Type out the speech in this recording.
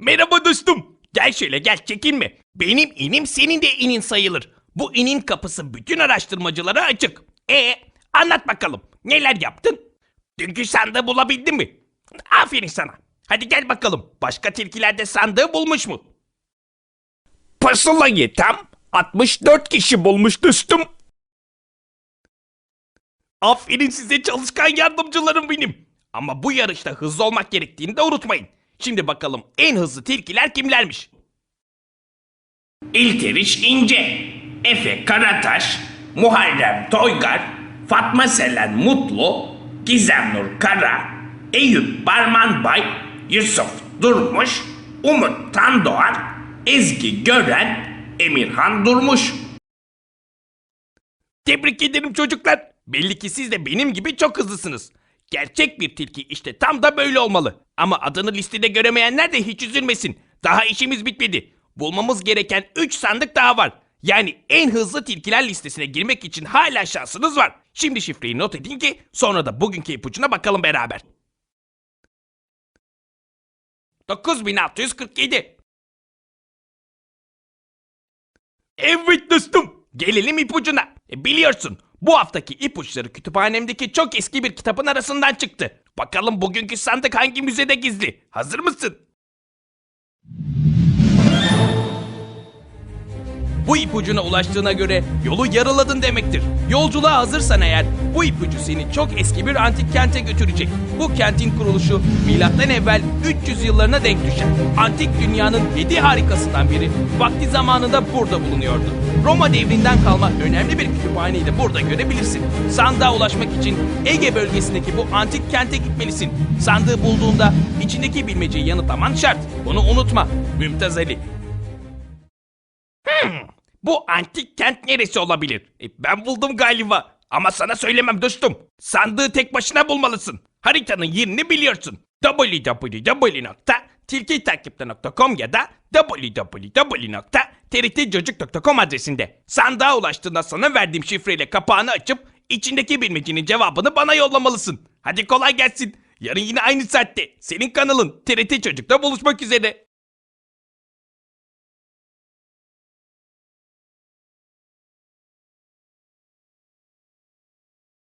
Merhaba dostum. Gel şöyle gel çekinme. Benim inim senin de inin sayılır. Bu inin kapısı bütün araştırmacılara açık. E anlat bakalım. Neler yaptın? Dünkü sandığı bulabildin mi? Aferin sana. Hadi gel bakalım. Başka tilkilerde sandığı bulmuş mu? Pusulayı tam 64 kişi bulmuş dostum. Aferin size çalışkan yardımcılarım benim. Ama bu yarışta hızlı olmak gerektiğini de unutmayın. Şimdi bakalım en hızlı tilkiler kimlermiş? İlteriş İnce, Efe Karataş, Muharrem Toygar, Fatma Selen Mutlu, Gizemnur Kara, Eyüp Barmanbay, Yusuf Durmuş, Umut Tandoğan, Ezgi Gören, Emirhan Durmuş. Tebrik ederim çocuklar. Belli ki siz de benim gibi çok hızlısınız. Gerçek bir tilki işte tam da böyle olmalı. Ama adını listede göremeyenler de hiç üzülmesin. Daha işimiz bitmedi. Bulmamız gereken 3 sandık daha var. Yani en hızlı tilkiler listesine girmek için hala şansınız var. Şimdi şifreyi not edin ki sonra da bugünkü ipucuna bakalım beraber. 9647 Evet dostum. Gelelim ipucuna. E, biliyorsun bu haftaki ipuçları kütüphanemdeki çok eski bir kitabın arasından çıktı. Bakalım bugünkü sandık hangi müzede gizli? Hazır mısın? Bu ipucuna ulaştığına göre yolu yarıladın demektir. Yolculuğa hazırsan eğer bu ipucu seni çok eski bir antik kente götürecek. Bu kentin kuruluşu milattan evvel 300 yıllarına denk düşer. Antik dünyanın 7 harikasından biri vakti zamanında burada bulunuyordu. Roma devrinden kalma önemli bir kütüphaneyi de burada görebilirsin. Sandığa ulaşmak için Ege bölgesindeki bu antik kente gitmelisin. Sandığı bulduğunda içindeki bilmeceyi yanıtlaman şart. Bunu unutma. Mümtaz Ali. Bu antik kent neresi olabilir? E, ben buldum galiba. Ama sana söylemem dostum. Sandığı tek başına bulmalısın. Haritanın yerini biliyorsun. www.tilkitakipte.com ya da www.trtcocuk.com adresinde. Sandığa ulaştığında sana verdiğim şifreyle kapağını açıp içindeki bilmecenin cevabını bana yollamalısın. Hadi kolay gelsin. Yarın yine aynı saatte senin kanalın TRT Çocuk'ta buluşmak üzere.